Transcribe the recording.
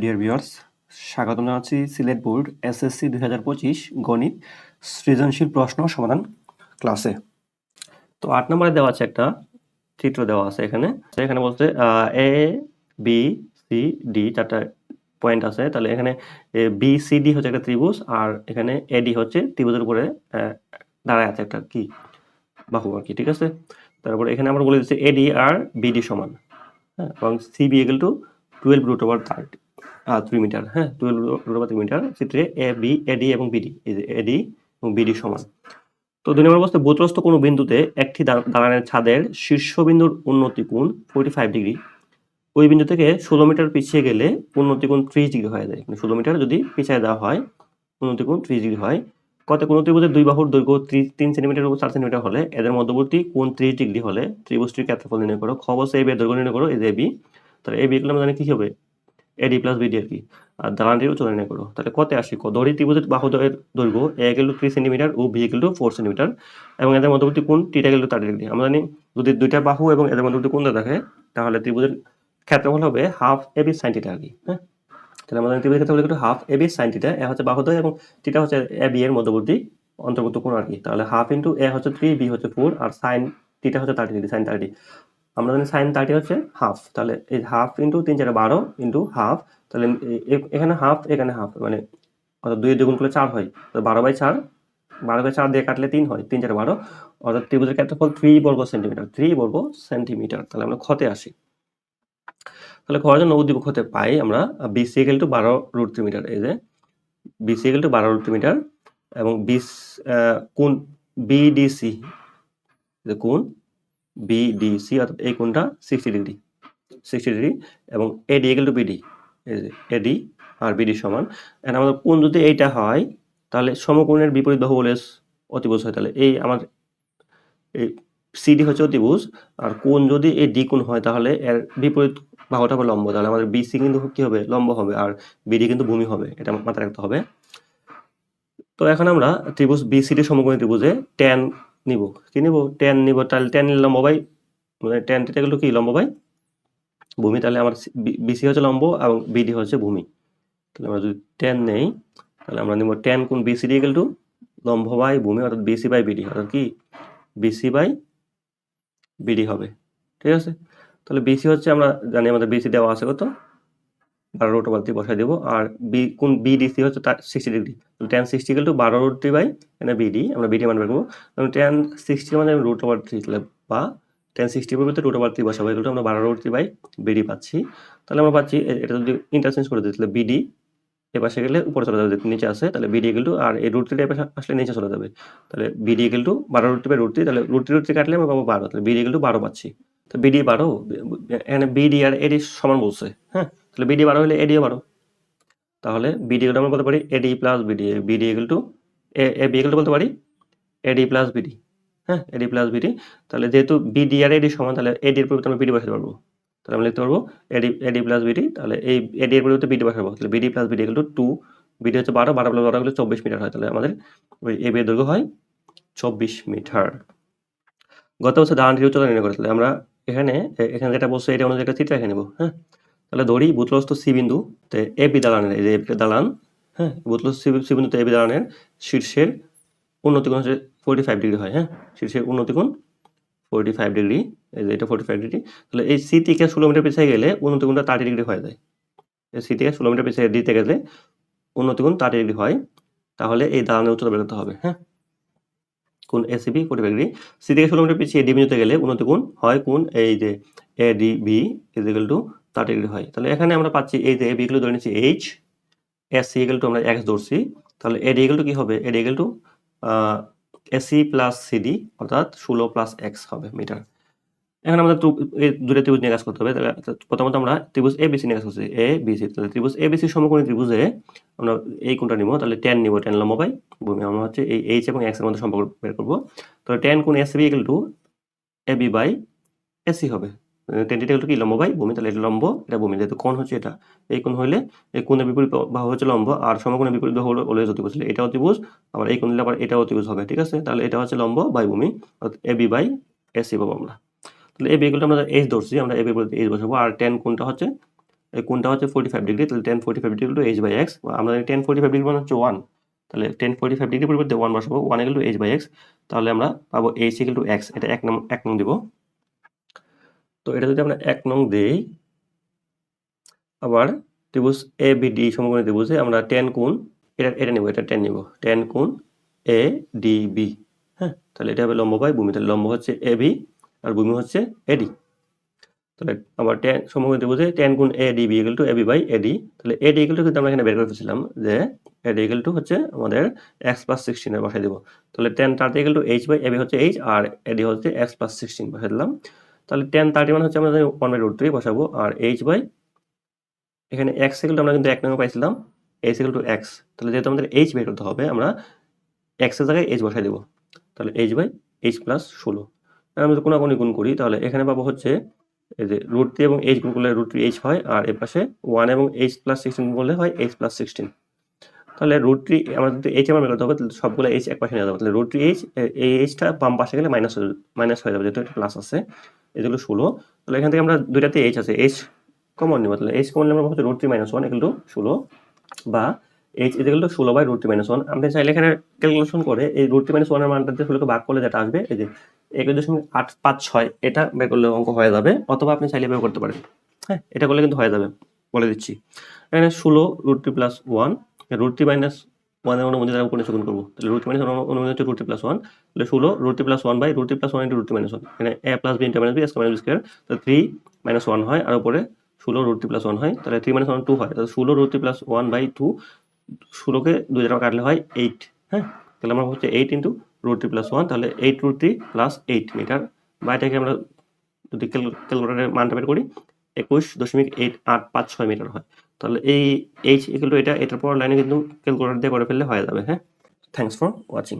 Dear viewers স্বাগত জানাচ্ছি Sylhet board SSC দুই হাজার পঁচিশ গণিত সৃজনশীল প্রশ্ন সমাধান ক্লাসে। তো আট নম্বরে দেওয়া আছে একটা চিত্র দেওয়া আছে এখানে। এখানে বলছে এ বি সি ডি চারটা পয়েন্ট আছে। তাহলে এখানে বি সি ডি হচ্ছে একটা ত্রিভুজ আর এখানে এডি হচ্ছে ত্রিভুজের উপরে দাঁড়ায় আছে একটা কি? বাহু আর কি, ঠিক আছে? তারপরে এখানে আমরা বলে দিচ্ছি এডি আর বিডি সমান। হ্যাঁ এবং CB equal to twelve root over thirty three metre হ্যাঁ? Twelve root over three metre চিত্রে এ বি এডি এবং বিডি এডি এবং বিডি সমান। তো দুই নম্বর অবস্থায় ভূতলস্থ কোনো বিন্দুতে একটি দালানের ছাদের শীর্ষবিন্দুর উন্নতি কোণ ফোর্টি ফাইভ ডিগ্রি ওই বিন্দু থেকে ষোলো মিটার পিছিয়ে গেলে উন্নতি কোণ ত্রিশ ডিগ্রি হয়ে যায়। মানে ষোলো মিটার যদি পিছিয়ে দেওয়া হয়, উন্নতি কোণ ত্রিশ ডিগ্রি হয়। কত কোন ত্রিভুজের দুই বাহুর দৈর্ঘ্য তিন সেন্টিমিটার উপর চার সেন্টিমিটার হলে এদের মধ্যবর্তী কোণ ত্রিশ ডিগ্রি হলে ত্রিভুজটির ক্ষেত্রফল নির্ণয় করো। খবর এ বি দৈর্ঘ্য নির্ণয় করো যে বি তাহলে এই বি গুলো জানি কি হবে? এডি প্লাস বিডি আর কি আর দালানটির উচ্চতা করো। তাহলে কত আসি? দড়ি ত্রিভুজের বাহু দ্বয়ের দৈর্ঘ্য এ গেল থ্রি সেন্টিমিটার ও বি গেল ফোর সেন্টিমিটার এবং এদের মধ্যবর্তী কোণ টিটা গেল থার্টি ডিগ্রি আমরা জানি যদি দুইটা বাহু এবং এদের মধ্যবর্তী দেওয়া থাকে তাহলে ত্রিভুজের ক্ষেত্রফল হবে half A B sine theta আর কি হ্যাঁ? তাহলে আমাদের ত্রিভুজের ক্ষেত্রফল একটু half A B sine theta A হচ্ছে বাহুদ্বয় এবং টিটা হচ্ছে এ বি এর মধ্যবর্তী অন্তর্গত কোন আর কি। তাহলে হাফ ইন্টু এ হচ্ছে থ্রি বি হচ্ছে ফোর আর সাইন টিটা হচ্ছে থার্টি ডিগ্রি সাইন থার্টি আমরা জানি সাইন থার্টি হচ্ছে হাফ তাহলে এই হাফ ইন্টু তিন চারে বারো ইন্টু হাফ তাহলে এখানে হাফ এখানে হাফ মানে অর্থাৎ দুই দ্বিগুণ করলে চার হয়। তো বারো বাই চার, বারো বাই চার দিয়ে কাটলে তিন হয়, তিন চারে বারো। অর্থাৎ ত্রিভুজের ক্ষেত্রফল থ্রি বর্গ সেন্টিমিটার থ্রি বর্গ সেন্টিমিটার তাহলে আমরা ক্ষতে আসি। তাহলে খোয়ার জন্য উদ্দীপক হতে পাই আমরা বিসি এগেল টু বারো রুট থ্রি মিটার এই যে বিসি এগেল টু বারো রুট থ্রি মিটার এবং বিস কোণ বিডিসি কোণ বিডিসি অর্থাৎ এই কোণটা সিক্সটি ডিগ্রি সিক্সটি ডিগ্রি এবং এডি এগেল বিডি এডি আর বিডি সমান। এখন আমাদের কোণ যদি এইটা হয়, তাহলে সমকোণের বিপরীত বাহু বলে অতিভুজ হয়। তাহলে এই আমার এই সিডি হচ্ছে অতিভুজ। আর কোণ যদি এই ডি কোণ হয়, তাহলে এর বিপরীত বাহুটা হবে লম্ব। তাহলে আমাদের বিসি কিন্তু কি হবে? লম্ব হবে। আর বিডি কিন্তু ভূমি হবে। এটা মাথায় রাখতে হবে। তো এখন আমরা ত্রিভুজ বিসিডি সমকোণী ত্রিভুজে টেন নিব, কি নিব? টেন নিব, তাহলে টেন লম্ব বাই মানে টেন টিটা গেল কি লম্ব বাই ভূমি, তাহলে আমার বিসি হচ্ছে লম্ব এবং বিডি হচ্ছে ভূমি। তাহলে আমরা যদি টেন নেই, তাহলে আমরা নিব টেন কোণ বিসিডি গেল টু লম্ব বাই ভূমি অর্থাৎ বিসি বাই বিডি অর্থাৎ কি? বিসি বাই বিডি হবে। ঠিক আছে? তাহলে বিসি হচ্ছে আমরা জানি আমাদের বিসি দেওয়া আছে কত? বারো রুট ওভার বসাই দেবো। আর বি কোন বিডিসি হচ্ছে তার sixty degree tan sixty equal to বারো রুট থ্রি বাই এখানে বিডি আমরা বিডি মান বের করব। টেন সিক্সটি মানে আমি রুট ওভার থ্রি বা টেন সিক্সটি পরিবর্তে রুট ওভার থ্রি বসাবো। এগুলো আমরা বারো রুট থ্রি বাই বিডি পাচ্ছি। তাহলে আমরা পাচ্ছি এটা যদি ইন্টারচেঞ্জ করে দিই, তাহলে বিডি এ পাশে গেলে উপরে চলে যাবে নিচে আসে তাহলে বিডি এগুলো আর এই রুট থ্রি পাশে আসলে নিচে চলে যাবে। তাহলে বিডি এগুলো টু বারো root three by root three তাহলে রুট থ্রি রুট থ্রি কাটলে আমরা পাবো বারো। তাহলে বিডি এগুলো বারো পাচ্ছি। তো বিডি বারো এখানে বিডি আর এডি সমান বলছে হ্যাঁ? তাহলে বিডি বারো হলে এডিও বারো। তাহলে বিডি আমরা বলতে পারি এডি প্লাস বিডি বিডি এগুলো টু এ বি এগুলো বলতে পারি এডি প্লাস বিডি হ্যাঁ? এডি প্লাস বিডি তাহলে যেহেতু বিডি আর এডি সমান, তাহলে এডির পরিবর্তে আমরা বিডি বসাতে পারব। তাহলে আমরা লিখতে পারব এডি এডি প্লাস বিডি তাহলে এই এডি এর পরিবর্তে বিডি বসাবো। তাহলে বিডি প্লাস বিডি এগুলো টু বিডি হচ্ছে বারো বারো প্লাস বারো হলে চব্বিশ মিটার হয়। তাহলে আমাদের ওই এ বি দৈর্ঘ্য হয় চব্বিশ মিটার। গত বছর দাঁড়ানটির উচ্চতা নির্ণয় করে, তাহলে আমরা এখানে এখানে যেটা বলছে এটা অনুযায়ী একটা চিত্র এঁকে নেব হ্যাঁ? তাহলে ধরি বুতলস্থ সি বিন্দু তে বি দালানের, এই যে এ বি দালান হ্যাঁ বুতলস্থ সি এ বি দালানের শীর্ষের উন্নতি কোণ হচ্ছে ফোর্টি ফাইভ ডিগ্রি হয় হ্যাঁ শীর্ষের উন্নতি কোণ ফোর্টি ফাইভ ডিগ্রি এটা ফোর্টি ফাইভ ডিগ্রি তাহলে এই সি থেকে ষোলো মিটার পিছিয়ে গেলে উন্নতি কোণটা থার্টি ডিগ্রি হয়ে যায়। সি থেকে ষোলো মিটার পিছিয়ে দিতে গেলে উন্নতি কোণ থার্টি ডিগ্রি হয়, তাহলে এই দালানের উচ্চতা বেরোতে হবে হ্যাঁ। কোন ACB forty five degree C থেকে ষোলো মিটার পিছিয়ে ডি বিন্দুতে গেলে উন্নতি কোণ হয় কোন এই যে A D B equal to thirty degree হয়। তাহলে এখানে আমরা পাচ্ছি এই যে এ বিগুলো ধরে নিচ্ছি H S C equal to আমরা এক্স ধরছি। তাহলে এডি ইকুয়াল টু কি হবে? AD equal to AC plus CD অর্থাৎ ষোলো প্লাস এক্স হবে মিটার এখন আমাদের এই দুটো ত্রিভুজ নিয়ে কাজ করতে হবে। তাহলে প্রথমত আমরা ত্রিভুজ এ বিসি নিয়ে কাজ করছি। এ বিসি তাহলে ত্রিভুজ এ বিসি সমকোণী ত্রিভুজে আমরা এই কোণটা নিব। তাহলে টেন নিব টেন লম্ব বাই। ভূমি, আমরা হচ্ছে এই এইচ এবং এক্সের মধ্যে সম্পর্ক বের করব। তাহলে টেন কোণ S B equal to B by AC হবে। টেন কি, লম্ব বাই ভূমি, তাহলে এটা লম্ব, এটা ভূমি। যেহেতু কোণ হচ্ছে এটা, এই কোণ হইলে এই কোণের বিপরীত বাহু হচ্ছে লম্ব, আর সমকোণের বিপরীত বাহু হলো অতিভুজ। এটা অতিভুজ, আবার এই কোণ হলে আবার এটা অতিভুজ হবে, ঠিক আছে? তাহলে এটা হচ্ছে লম্ব বাই ভূমি এ বি বাই এসি পাবো আমরা। তাহলে এই বিগুলো আমরা এইচ ধরছি, আমরা এ বি বলতে এইচ বসাবো, আর টেন কোণটা হচ্ছে, এই কোনটা হচ্ছে ফোর্টি ফাইভ ডিগ্রি তাহলে tan forty five degree to H by X আমরা টেন ফোর্টি ফাইভ ডিগ্রি মানে হচ্ছে ওয়ান তাহলে টেন ফোর্টি ফাইভ ডিগ্রি পরিবর্তে ওয়ান বসাবো one to H by X তাহলে আমরা পাবো এইচ টু এক্স এটা এক নম্বর এক নম্বর দিব। তো এটা যদি আমরা এক নং দেই, আবার ত্রিভুজ এ বি ডি সমকোণী ত্রিভুজে আমরা টেন কোণ, এটা এটা নিব, এটা টেন নিব। টেন কোণ এ ডি বি হ্যাঁ? তাহলে এটা হবে লম্ব বাই ভূমি। তাহলে লম্ব হচ্ছে এ বি আর ভূমি হচ্ছে এডি তাহলে আবার টেন সমকোণী ত্রিভুজে টেন কোণ A D B equal to A B by AD তাহলে এডি ইকুয়াল টু কিন্তু আমরা এখানে বের করে ফেলছিলাম যে এডি ইকুয়াল টু হচ্ছে আমাদের এক্স প্লাস সিক্সটিনের বসাই দিব। তাহলে tan thirty equal to H by A AB হচ্ছে এইচ আর এডি হচ্ছে এক্স প্লাস সিক্সটিন বসাই দিলাম। তাহলে টেন থার্টি মানে হচ্ছে আমরা ওয়ান বাই রুট থ্রি বসাবো, আর এইচ বাই এখানে এক্স টু আমরা কিন্তু এক নম্বর পাইছিলাম এইচ ইকুয়াল টু এক্স তাহলে যেহেতু আমাদের এইচ বের করতে হবে, আমরা এক্সের জায়গায় এইচ বসাই দেবো, তাহলে এইচ বাই এইচ প্লাস ষোলো। আমরা যদি কোনাকুনি গুণ করি, তাহলে এখানে পাবো হচ্ছে এই যে রুট থ্রি এবং এইচ গুণ করলে রুট থ্রি এইচ হয়, আর এর পাশে ওয়ান এবং এইচ প্লাস সিক্সটিন গুণ করলে হয় এইচ প্লাস সিক্সটিন তাহলে রুট থ্রি আমরা যদি এইচ আমার বের হবে সবগুলো এইচ এক পাশে নিয়ে যাব। তাহলে রুট থ্রি এইচ এই এইচটা বাম পাশে গেলে মাইনাস মাইনাস হয়ে যাবে, যেহেতু একটা প্লাস আছে, এগুলো ষোলো। তাহলে এখান থেকে আমরা দুইটাতে এইচ আছে এইচ কমন নিব, তাহলে এইচ কমন নিলে আমরা হচ্ছে রুট থ্রি মাইনাস ওয়ান এগুলো ষোলো, বা এইচ টু ষোলো by root three minus one আপনি চাইলে এখানে ক্যালকুলেশন করে এই রুট থ্রি মাইনাস ওয়ানের মানটা দিয়ে ষোলোকে ভাগ করলে যেটা আসবে, এই যে এক দশমিক আট পাঁচ ছয়, এটা বের করলে অঙ্ক হয়ে যাবে, অথবা আপনি চাইলে বের করতে পারেন। হ্যাঁ এটা করলে কিন্তু হয়ে যাবে, বলে দিচ্ছি। এখানে ষোলো root three plus one root three minus ওয়ানের অনুমতি দ্বারা কোনো গুণ করব তাহলে রুট মাইনাস অনুমতি হচ্ছে রুট প্লাস ওয়ান তাহলে ষোলো root plus one by root plus one into root minus one এখানে A plus B into minus B S minus B square তাহলে থ্রি মাইনাস ওয়ান হয় আর উপরে ষোলো রুট প্লাস ওয়ান হয় তাহলে থ্রি মাইনাস ওয়ান টু হয় তাহলে ষোলো root plus one by two ষোলোকে দুই দ্বারা কাটলে হয় এইট হ্যাঁ তাহলে আমরা হচ্ছে eight into root plus one তাহলে eight root plus eight metre বা এটাকে আমরা যদি ক্যালকুলেটারের মানটা বের করি একুশ দশমিক এইট আট পাঁচ ছয় মিটার হয় তাহলে এই এইচ এগুলো এটা, এটার পর লাইনে কিন্তু ক্যালকুলেটার দিয়ে করে ফেললে হয়ে যাবে হ্যাঁ? Thanks for watching